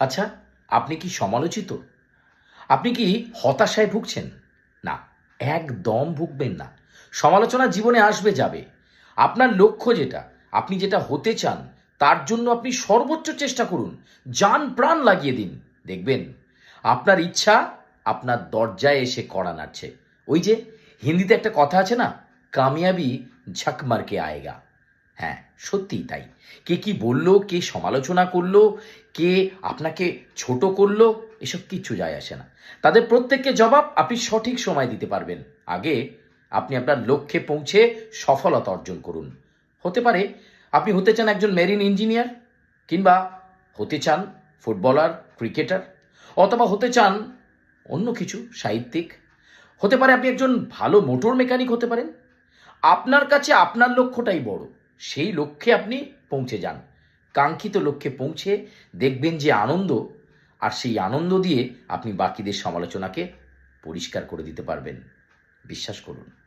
আচ্ছা আপনি কি সমালোচিত? আপনি কি হতাশায় ভুগছেন? না, একদম ভুগবেন না। সমালোচনা জীবনে আসবে, যাবে। আপনার লক্ষ্য যেটা, আপনি যেটা হতে চান, তার জন্য আপনি সর্বোচ্চ চেষ্টা করুন। যান প্রাণ লাগিয়ে দিন, দেখবেন। আপনার ইচ্ছা, আপনার দরজায় এসে কড়া নাড়ছে। ওই যে, হিন্দিতে একটা কথা আছে না, কামিয়াবি ঝক মারকে আয়েগা। হ্যাঁ সত্যিই তাই। কে কি বলল, কে সমালোচনা করল, কে আপনাকে ছোট করল, এসব কিচ্ছু যায় আসে না। তাদের প্রত্যেককে জবাব আপনি সঠিক সময় দিতে পারবেন। আগে আপনি আপনার লক্ষ্যে পৌঁছে সফলতা অর্জন করুন। হতে পারে আপনি হতে চান একজন মেরিন ইঞ্জিনিয়ার কিংবা হতে চান ফুটবলার ক্রিকেটার অথবা হতে চান অন্য কিছু, সাহিত্যিক। হতে পারে আপনি একজন ভালো মোটর মেকানিক হতে পারেন। আপনার কাছে আপনার লক্ষ্যটাই বড়। সেই লক্ষ্যে আপনি পৌঁছে যান। কাঙ্ক্ষিত লক্ষ্যে পৌঁছে দেখবেন যে আনন্দ আর সেই আনন্দ দিয়ে আপনি বাকিদের সমালোচনাকে পরিষ্কার করে দিতে পারবেন। বিশ্বাস করুন।